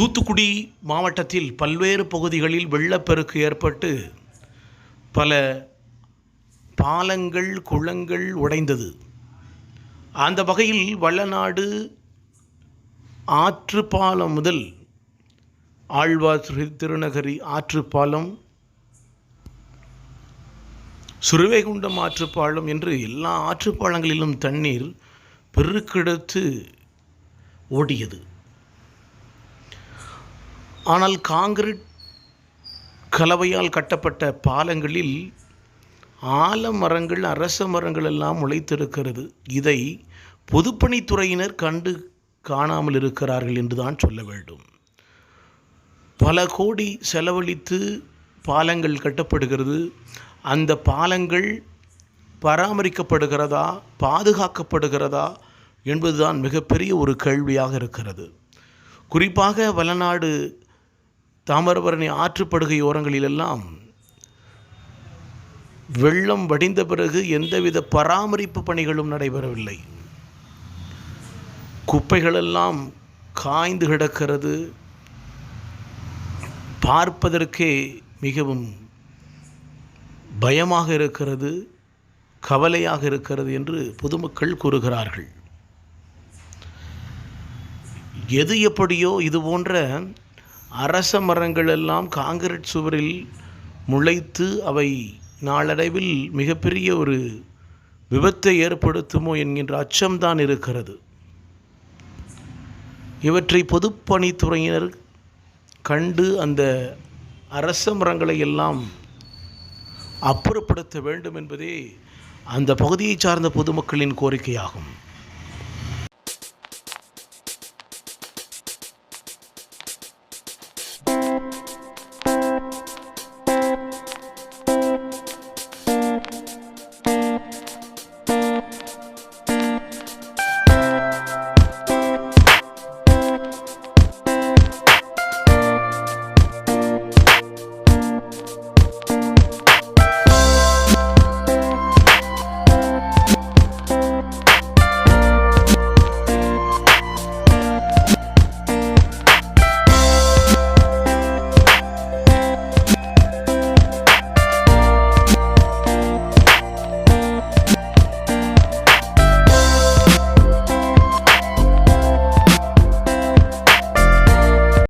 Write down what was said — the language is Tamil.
தூத்துக்குடி மாவட்டத்தில் பல்வேறு பகுதிகளில் வெள்ளப்பெருக்கு ஏற்பட்டு பல பாலங்கள் குளங்கள் உடைந்தது. அந்த வகையில் வள்ளநாடு ஆற்றுப்பாலம் முதல் ஆழ்வார் திருநகரி ஆற்றுப்பாலம் சுருவைகுண்டம் ஆற்றுப்பாலம் என்று எல்லா ஆற்றுப்பாலங்களிலும் தண்ணீர் பெருக்கெடுத்து ஓடியது. ஆனால் காங்கிரீட் கலவையால் கட்டப்பட்ட பாலங்களில் ஆலமரங்கள் அரச மரங்கள் எல்லாம் முளைத்திருக்கிறது. இதை பொதுப்பணித்துறையினர் கண்டு காணாமல் இருக்கிறார்கள் என்றுதான் சொல்ல வேண்டும். பல கோடி செலவழித்து பாலங்கள் கட்டப்படுகிறது. அந்த பாலங்கள் பராமரிக்கப்படுகிறதா பாதுகாக்கப்படுகிறதா என்பதுதான் மிகப்பெரிய ஒரு கேள்வியாக இருக்கிறது. குறிப்பாக வலநாடு தாமிரபரணி ஆற்றுப்படுகை ஓரங்களிலெல்லாம் வெள்ளம் வடிந்த பிறகு எந்தவித பராமரிப்பு பணிகளும் நடைபெறவில்லை. குப்பைகளெல்லாம் காய்ந்து கிடக்கிறது. பார்ப்பதற்கே மிகவும் பயமாக இருக்கிறது கவலையாக இருக்கிறது என்று பொதுமக்கள் கூறுகிறார்கள். எது எப்படியோ இது போன்ற அரச மரங்கள் எல்லாம் காங்கிரீட் சுவரில் முளைத்து அவை நாளடைவில் மிகப்பெரிய ஒரு விபத்தை ஏற்படுத்துமோ என்கின்ற அச்சம்தான் இருக்கிறது. இவற்றை பொதுப்பணித்துறையினர் கண்டு அந்த அரச மரங்களை எல்லாம் அப்புறப்படுத்த வேண்டும் என்பதே அந்த பகுதியை சார்ந்த பொதுமக்களின் கோரிக்கையாகும்.